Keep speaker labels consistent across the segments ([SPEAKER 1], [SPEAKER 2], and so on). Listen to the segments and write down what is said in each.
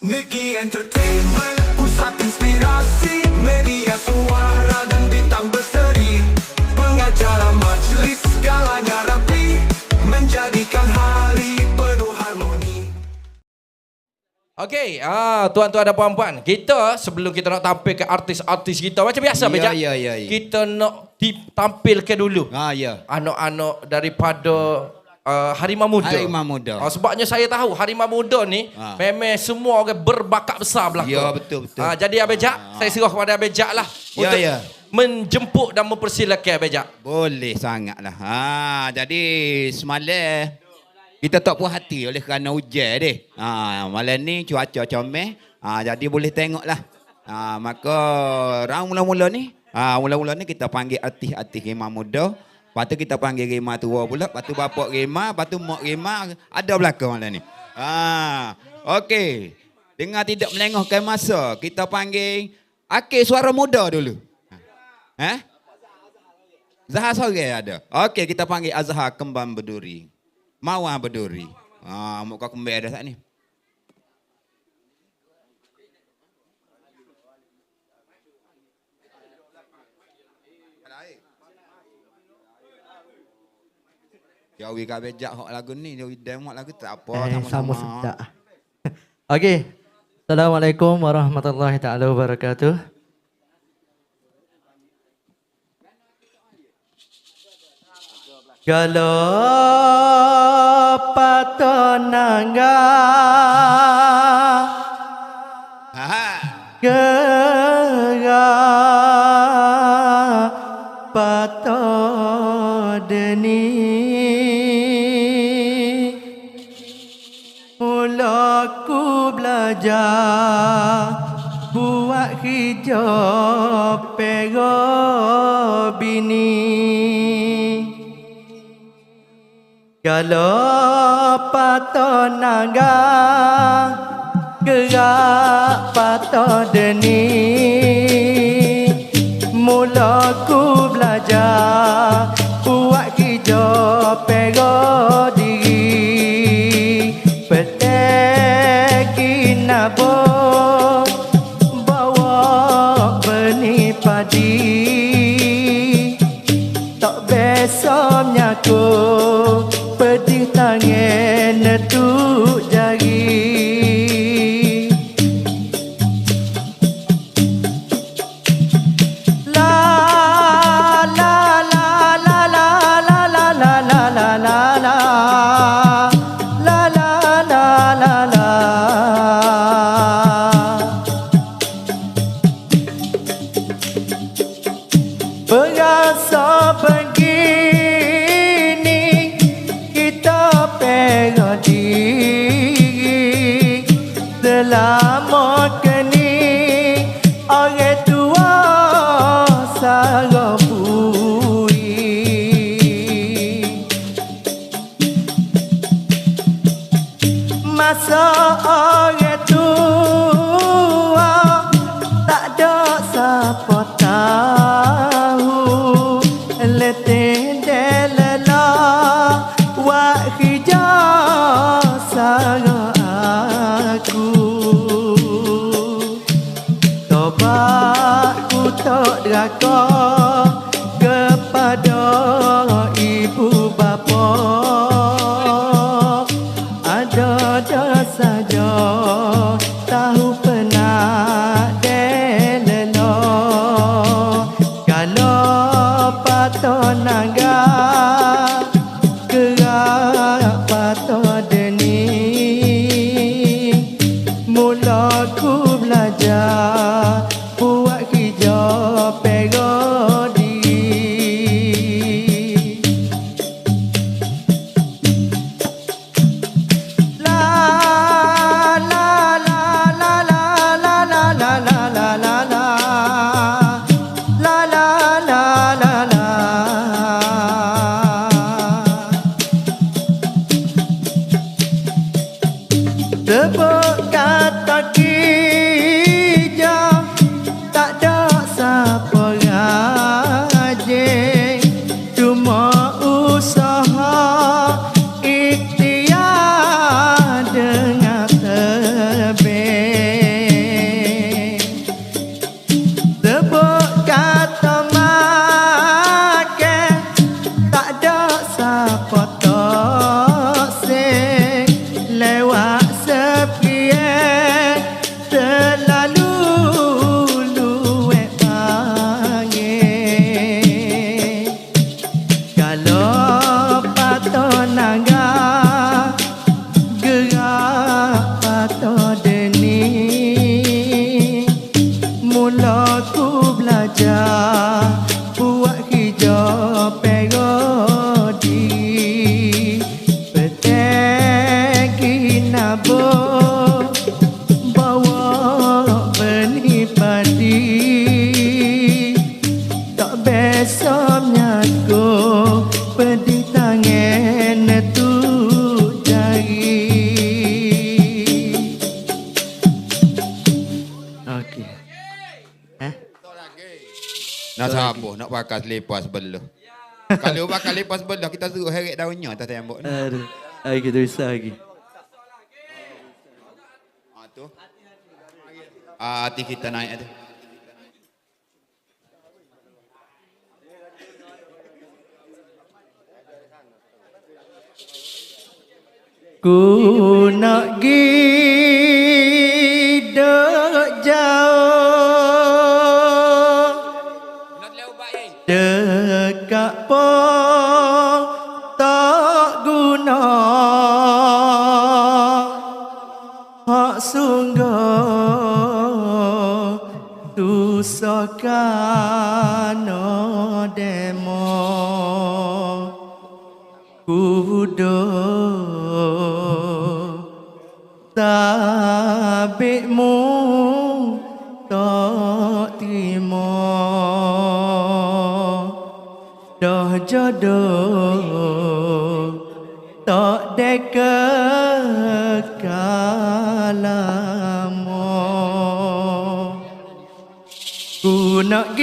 [SPEAKER 1] Niki Entertainment Pusat inspirasi Media suara dan bintang berseri Pengacara majlis Segalanya rapi Menjadikan hari penuh harmoni
[SPEAKER 2] Okey, ah tuan-tuan dan puan-puan, kita sebelum kita nak tampil ke artis-artis kita macam biasa
[SPEAKER 3] Ya,
[SPEAKER 2] Bejak.
[SPEAKER 3] ya, ya, ya.
[SPEAKER 2] Kita nak ditampilkan dulu
[SPEAKER 3] Ah ya.
[SPEAKER 2] anak-anak daripada uh, Harimau Muda.
[SPEAKER 3] Harimau Muda.
[SPEAKER 2] Ah, sebabnya saya tahu Harimau Muda ni
[SPEAKER 3] Ah.
[SPEAKER 2] memang semua orang berbakat besar belaka.
[SPEAKER 3] Ya, betul, betul.
[SPEAKER 2] Ah, jadi Abejak, saya serah kepada Abejak lah
[SPEAKER 3] Ya,
[SPEAKER 2] untuk
[SPEAKER 3] ya.
[SPEAKER 2] menjemput dan mempersilakan Abejak.
[SPEAKER 3] Boleh sangatlah. Ha jadi semalam kita tak puas hati oleh kerana hujan deh. Ha malam ni cuaca comel. Ha jadi boleh tengoklah. Ha maka round mula-mula ni, ha mula-mula ni kita panggil artis-artis Rima muda. Lepas tu kita panggil Rima tua pula. Lepas tu bapak Rima, lepas tu mak Rima ada belakang malam ni. Ha okey. Dengar tidak melengahkan masa, kita panggil Akil suara muda dulu. Ha? Zahar sore ada. Okey, kita panggil Azhar kembang berduri. Mawar berduri. Ha, muka kembang ada saat ni. Ya we ka bejak hok lagu ni, dia demo lagu tak apa
[SPEAKER 4] eh,
[SPEAKER 3] sama-sama.
[SPEAKER 4] sama. Okey. Assalamualaikum warahmatullahi taala wabarakatuh. Galo patonanga
[SPEAKER 3] Ha
[SPEAKER 4] ha Kalau patah naga Gerak patah deni. Mula ku belajar Buat hijau pego diri. Peteki nabo Bawa benih padi. Tak besarnya ku तू lepas lepas belah. Kalau
[SPEAKER 3] pakai lepas belah, kita suruh heret daunnya atas tembok ni.
[SPEAKER 4] Aduh. lagi kita bisa lagi.
[SPEAKER 3] Ah tu. Ah, hati kita naik tu.
[SPEAKER 4] Ku nak gi
[SPEAKER 3] do tok
[SPEAKER 4] dekat kalamu. Ku nak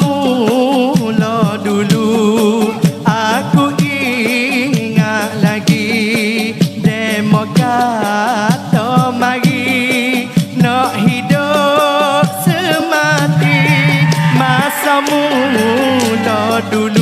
[SPEAKER 4] mula dulu. Aku ingat lagi demo to mari. Nak hidup semati masa mula dulu.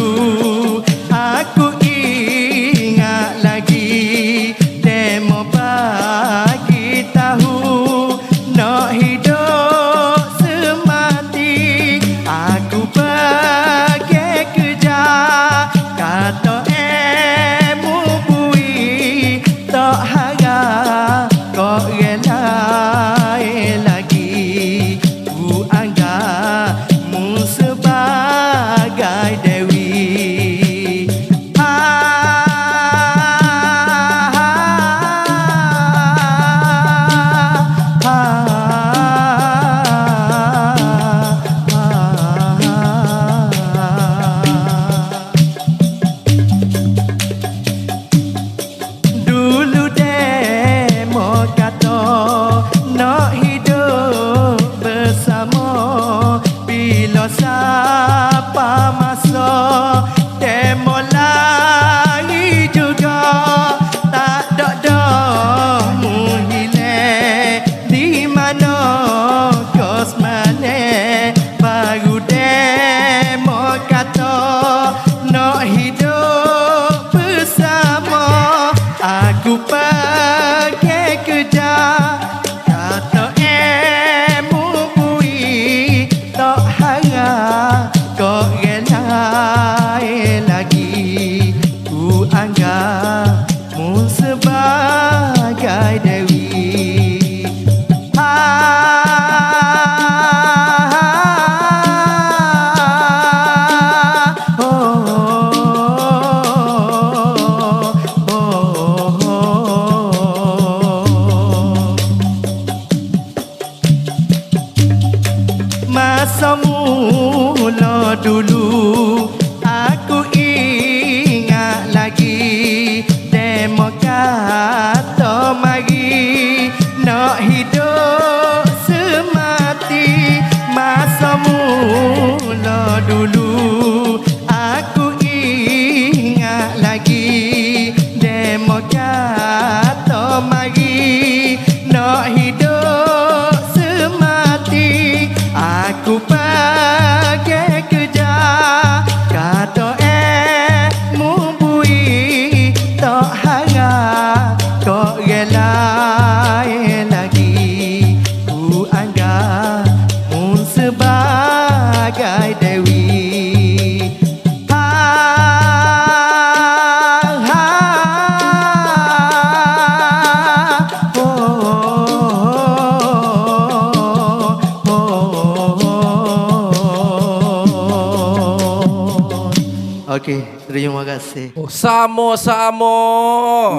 [SPEAKER 5] Kasih.
[SPEAKER 2] Oh, sama-sama.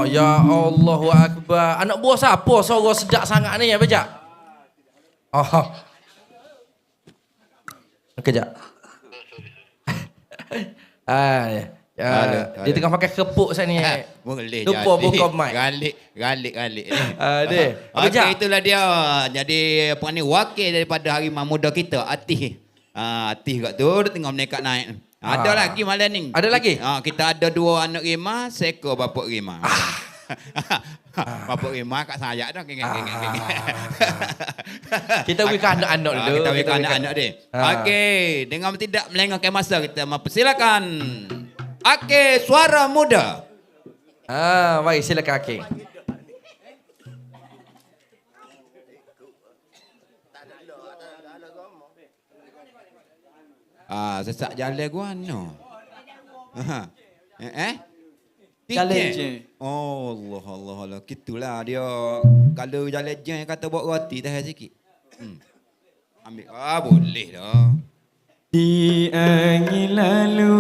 [SPEAKER 2] Ya Allahu Akbar. Anak buah siapa suara sedap sangat ni ya, Bejak? Oh. Kejap. ah, ya. Ya,
[SPEAKER 3] Ada,
[SPEAKER 2] dia
[SPEAKER 3] ada.
[SPEAKER 2] tengah pakai kepuk saya ni.
[SPEAKER 3] Ha, boleh
[SPEAKER 2] Lupa
[SPEAKER 3] jadi.
[SPEAKER 2] buka mic.
[SPEAKER 3] Galik, galik, galik.
[SPEAKER 2] Ah, dia. Apa
[SPEAKER 3] Okey, itulah dia. Jadi apa ni wakil daripada harimau muda kita, Atih. Ah, Atih kat tu dia tengah menekat naik. Ada
[SPEAKER 2] Ah.
[SPEAKER 3] lagi malam ni.
[SPEAKER 2] Ada lagi?
[SPEAKER 3] Ah, kita ada dua anak rima, seekor bapak rima. bapak rima kat saya dah. Geng, geng.
[SPEAKER 2] Kita beri ke anak-anak
[SPEAKER 3] Ah,
[SPEAKER 2] dulu.
[SPEAKER 3] Kita
[SPEAKER 2] Kita
[SPEAKER 3] ke anak-anak dia.
[SPEAKER 2] Ah.
[SPEAKER 3] Okey, dengan tidak melengahkan masa kita mempersilakan Okey, suara muda.
[SPEAKER 2] Ah, baik silakan Hakim.
[SPEAKER 3] Ah, sesak jalan gua no. Ha. Eh? eh?
[SPEAKER 5] Jalan
[SPEAKER 3] Tiket.
[SPEAKER 5] je.
[SPEAKER 3] Oh Allah Allah Allah. Gitulah dia. Kalau jalan je kata buat roti dah sikit. Hmm. Ambil. Ah boleh dah.
[SPEAKER 5] Di angin lalu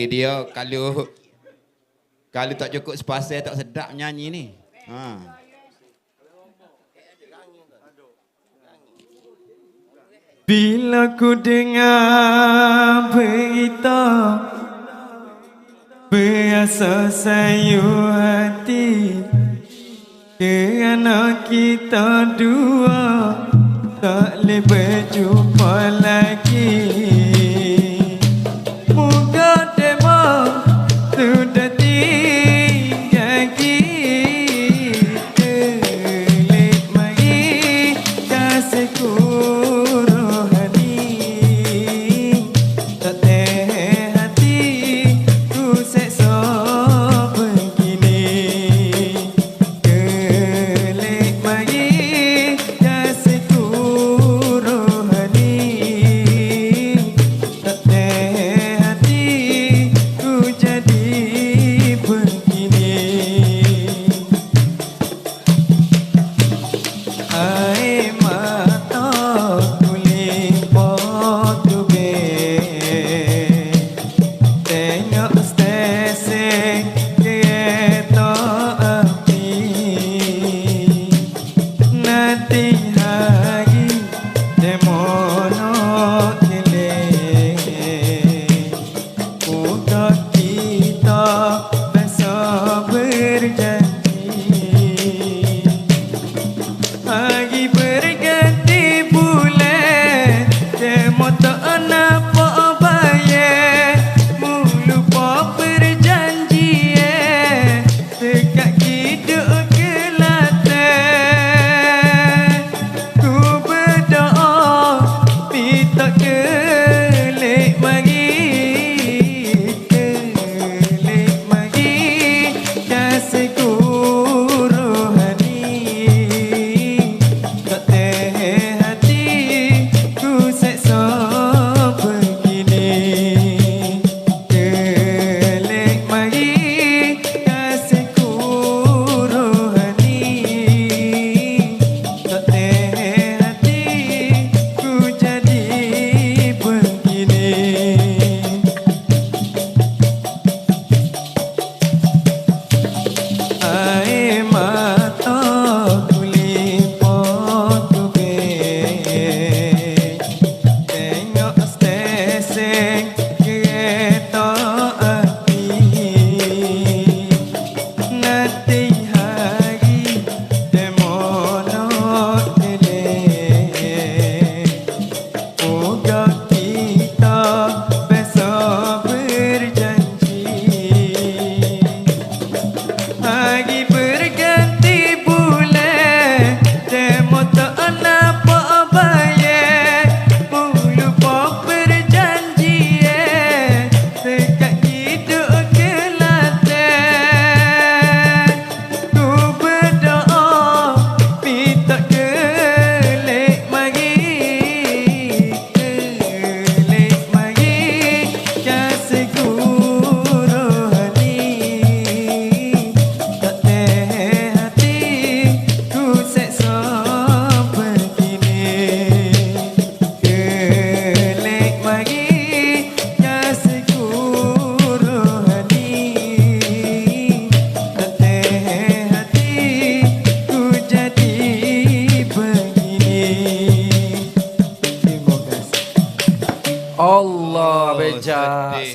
[SPEAKER 3] lagi dia kalau kalau tak cukup sepasal tak sedap nyanyi ni. Ha.
[SPEAKER 5] Bila ku dengar berita Berasa sayu hati Kerana kita dua Tak boleh berjumpa lagi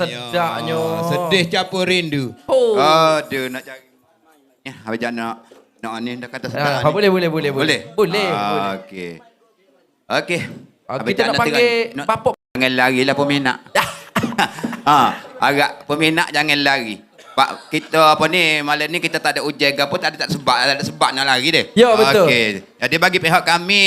[SPEAKER 2] sedapnya.
[SPEAKER 3] Sedih campur rindu.
[SPEAKER 2] Oh.
[SPEAKER 3] Aduh nak cari. Ya, apa jangan nak nak ni dah kata sedap.
[SPEAKER 2] Ah,
[SPEAKER 3] ni.
[SPEAKER 2] boleh, boleh, boleh, boleh.
[SPEAKER 3] Boleh.
[SPEAKER 2] Boleh,
[SPEAKER 3] Ah. Okey. Okey.
[SPEAKER 2] Ah,
[SPEAKER 3] Abang
[SPEAKER 2] kita nak panggil
[SPEAKER 3] tengok-
[SPEAKER 2] Bapok.
[SPEAKER 3] Jangan lari lah peminat. ha, agak peminat jangan lari. Pak kita apa ni malam ni kita tak ada ujian ke apa tak ada tak sebab tak ada sebab nak lari dia.
[SPEAKER 2] Ya, betul.
[SPEAKER 3] Okey. Jadi bagi pihak kami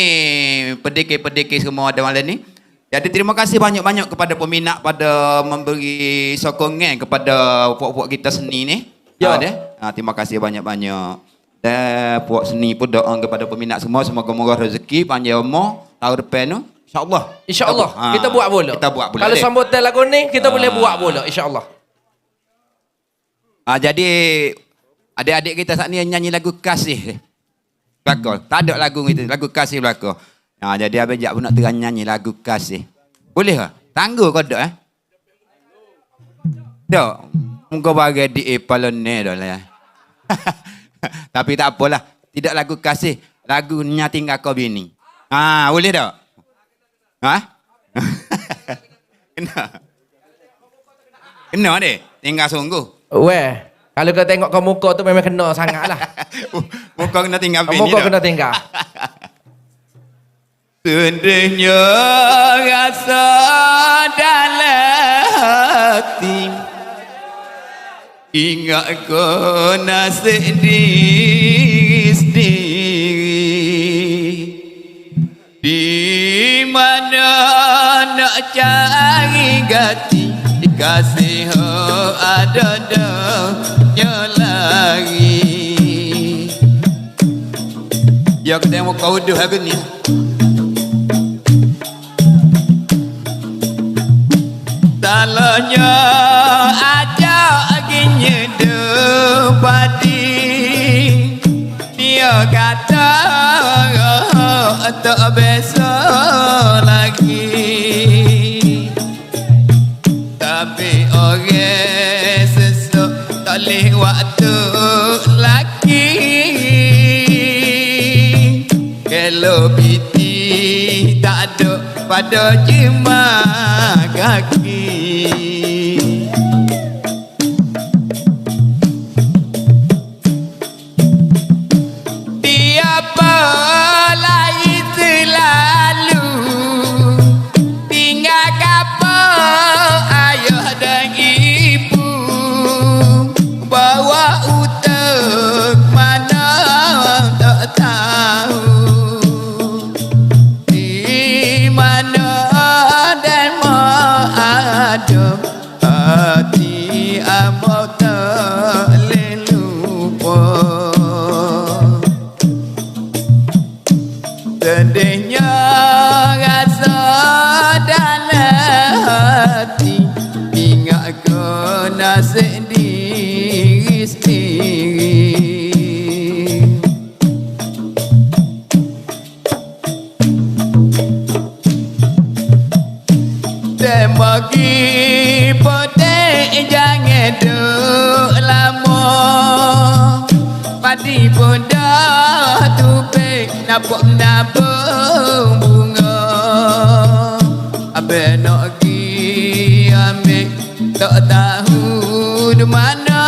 [SPEAKER 3] pendekir-pendekir semua ada malam ni. Jadi terima kasih banyak-banyak kepada peminat pada memberi sokongan kepada puak-puak kita seni ni.
[SPEAKER 2] Ya.
[SPEAKER 3] Ha, dia. Ha, terima kasih banyak-banyak. Dan puak seni pun doa kepada peminat semua semoga murah rezeki panjang umur tahun depan tu. InsyaAllah.
[SPEAKER 2] InsyaAllah.
[SPEAKER 3] Ha,
[SPEAKER 2] Kita buat bola.
[SPEAKER 3] Kita buat bola.
[SPEAKER 2] Kalau
[SPEAKER 3] deh.
[SPEAKER 2] sambutan lagu ni, kita
[SPEAKER 3] Ah.
[SPEAKER 2] boleh buat bola. InsyaAllah.
[SPEAKER 3] Ah jadi adik-adik kita saat ni nyanyi lagu kasih. Belakang. Tak ada lagu itu, lagu kasih belakang. Ah jadi abang jak pun nak terang nyanyi lagu kasih. Boleh ke? Tangguh kau dak eh? Dak. Muka bagi di epalon ni dah lah. ya. Tapi tak apalah. Tidak lagu kasih. Lagu tinggal kau bini. Ah, boleh tak? Ha? Kena. Kena deh. Tinggal sungguh.
[SPEAKER 2] Weh, kalau kau tengok kau muka tu memang kena sangat lah.
[SPEAKER 3] Muka kena tinggal bini
[SPEAKER 2] Muka
[SPEAKER 3] dah.
[SPEAKER 2] kena tinggal.
[SPEAKER 3] Sedihnya rasa dalam hati Ingat kau nasib diri sendiri? Di mana nak cari ganti? Dikasih oh, ada dah lagi Ya aku tengok kau udah hari ni Salahnya ajak ginya depati Dia kata oh, tak biasa lagi. Tapi orang sesuk tak boleh waktu lagi. Kalau piti tak ada pada jema kaki Padi pun dah tupik Nampak nabung bunga. Abang nak pergi ambil Tak tahu di mana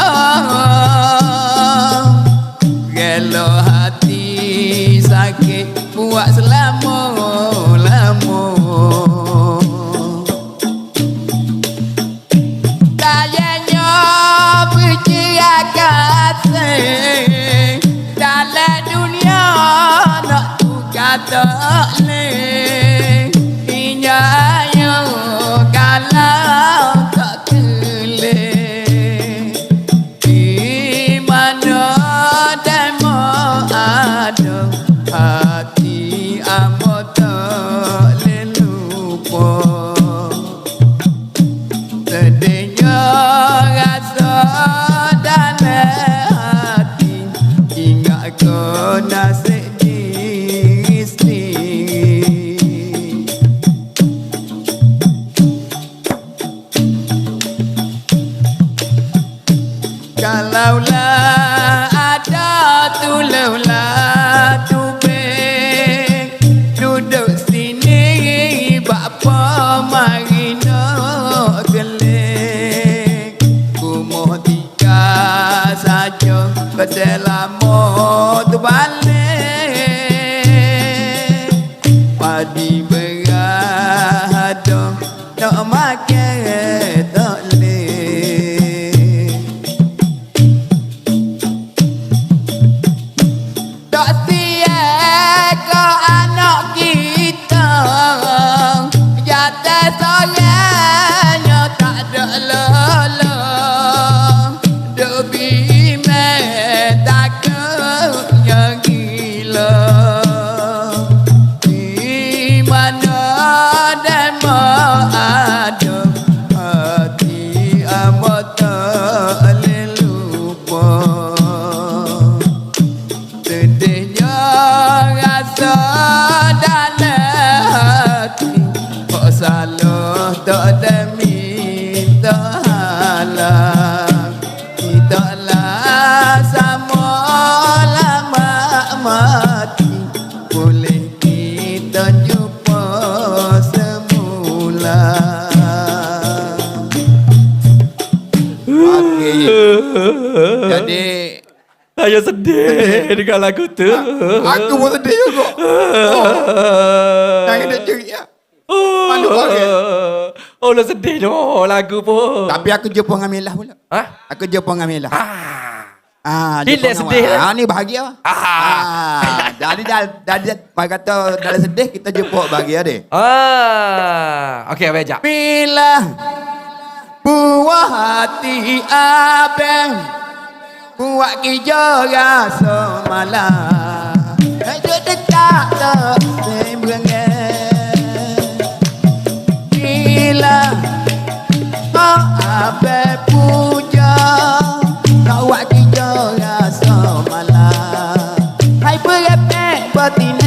[SPEAKER 3] Okey. Jadi
[SPEAKER 2] Saya sedih dengan lagu tu.
[SPEAKER 3] aku pun sedih juga. Jangan nak ceria. Malu orang.
[SPEAKER 2] Oh, lo sedih doh lagu pun.
[SPEAKER 3] Tapi aku jumpa dengan Milah pula.
[SPEAKER 2] Ha?
[SPEAKER 3] Aku jumpa dengan Milah.
[SPEAKER 2] Ah.
[SPEAKER 3] Ah,
[SPEAKER 2] Dia dah
[SPEAKER 3] dengan
[SPEAKER 2] sedih lah.
[SPEAKER 3] Ah, ni bahagia.
[SPEAKER 2] Ah.
[SPEAKER 3] Ah, dah dah dia mak kata dah sedih kita jumpa bahagia deh.
[SPEAKER 2] Ah. Okey, abang ajak.
[SPEAKER 3] Milah buah hati abang buat kerja rasa malam. Ayo dekat tak semberengan. Gila Oh abang puja kau buat kerja rasa malam. Hai berepek batin